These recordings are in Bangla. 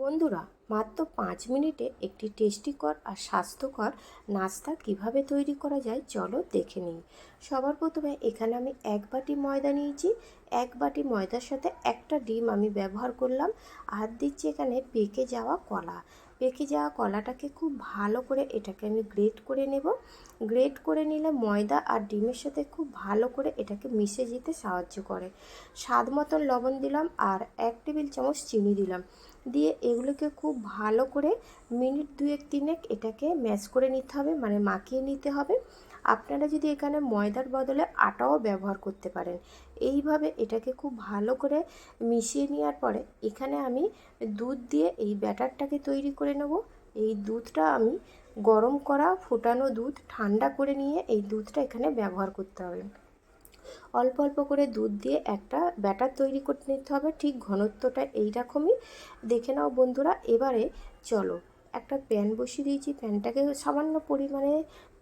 বন্ধুরা মাত্র পাঁচ মিনিটে একটি টেস্টিকর আর স্বাস্থ্যকর নাস্তা কীভাবে তৈরি করা যায় চলো দেখে নিই। সবার প্রথমে এখানে আমি এক বাটি ময়দা নিয়েছি। এক বাটি ময়দার সাথে একটা ডিম আমি ব্যবহার করলাম। আর দিচ্ছি এখানে পেকে যাওয়া কলা। পেকে যাওয়া কলাটাকে খুব ভালো করে এটাকে আমি গ্রেট করে নেব। গ্রেট করে নিলে ময়দা আর ডিমের সাথে খুব ভালো করে এটাকে মিশে যেতে সাহায্য করে। স্বাদ মতন লবণ দিলাম আর এক টেবিল চামচ চিনি দিলাম। দিয়ে এগুলোকে খুব ভালো করে মিনিট দুয়েক, তিনেক এটাকে ম্যাশ করে নিতে হবে মানে মাখিয়ে নিতে হবে। আপনারা যদি এখানে ময়দার বদলে আটাও ব্যবহার করতে পারেন, এইভাবে এটাকে খুব ভালো করে মিশিয়ে নেওয়ার পরে এখানে আমি দুধ দিয়ে এই ব্যাটারটাকে তৈরি করে নেব। এই দুধটা আমি গরম করা ফোটানো দুধ ঠান্ডা করে নিয়ে এই দুধটা এখানে ব্যবহার করতে হবে। অল্প অল্প করে দুধ দিয়ে একটা ব্যাটার তৈরি করে নিতে হবে। ঠিক ঘনত্বটা এইরকমই দেখে নাও বন্ধুরা, এবারে চলো একটা প্যান বসিয়ে দিয়েছি। প্যানটাকে সামান্য পরিমাণে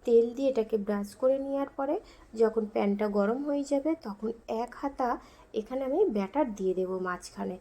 তেল দিয়ে এটাকে ব্রাশ করে নেওয়ার পরে যখন প্যানটা গরম হয়ে যাবে তখন এক হাতা এখানে আমি ব্যাটার দিয়ে দেবো মাঝখানে।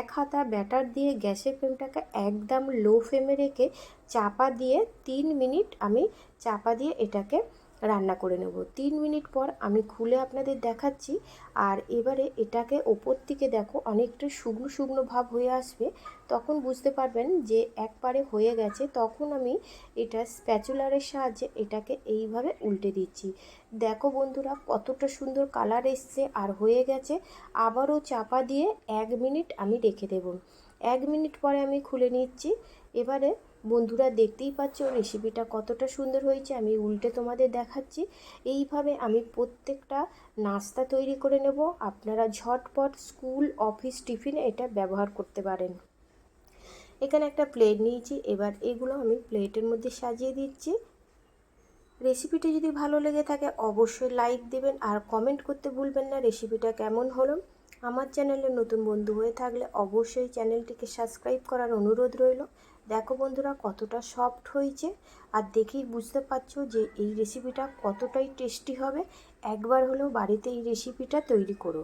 এক হাতা ব্যাটার দিয়ে গ্যাসের ফ্লেমটাকে একদম লো ফ্লেমে রেখে চাপা দিয়ে তিন মিনিট আমি চাপা দিয়ে এটাকে রান্না করে নেব। তিন মিনিট পর আমি খুলে আপনাদের দেখাচ্ছি। আর এবারে এটাকে ওপর থেকে দেখো, অনেকটা শুকনো শুকনো ভাব হয়ে আসবে। তখন বুঝতে পারবেন যে একবারে হয়ে গেছে। তখন আমি এটা স্প্যাচুলারের সাহায্যে এটাকে এইভাবে উল্টে দিচ্ছি। দেখো বন্ধুরা, কতটা সুন্দর কালার এসছে আর হয়ে গেছে। আবারও চাপা দিয়ে এক মিনিট আমি রেখে দেব। এক মিনিট পরে আমি খুলে নিচ্ছি। এবারে বন্ধুরা দেখতেই পাচ্ছ রেসিপিটা কতটা সুন্দর হয়েছে, আমি উল্টে তোমাদের দেখাচ্ছি। এইভাবে আমি প্রত্যেকটা নাস্তা তৈরি করে নেব। আপনারা ঝটপট স্কুল অফিস টিফিনে এটা ব্যবহার করতে পারেন। এখানে একটা প্লেট নিয়েছি, এবার এগুলো আমি প্লেটের মধ্যে সাজিয়ে দিচ্ছি। রেসিপিটা যদি ভালো লেগে থাকে, অবশ্যই লাইক দেবেন আর কমেন্ট করতে ভুলবেন না। রেসিপিটা কেমন হলো? আমার চ্যানেলে নতুন বন্ধু হয়ে থাকলে অবশ্যই চ্যানেলটিকে সাবস্ক্রাইব করার অনুরোধ রইল। দেখো বন্ধুরা, কতটা সফট হয়েছে। আর দেখেই বুঝতে পারছ যে এই রেসিপিটা কতটাই টেস্টি হবে। একবার হলেও বাড়িতে এই রেসিপিটা তৈরি করো।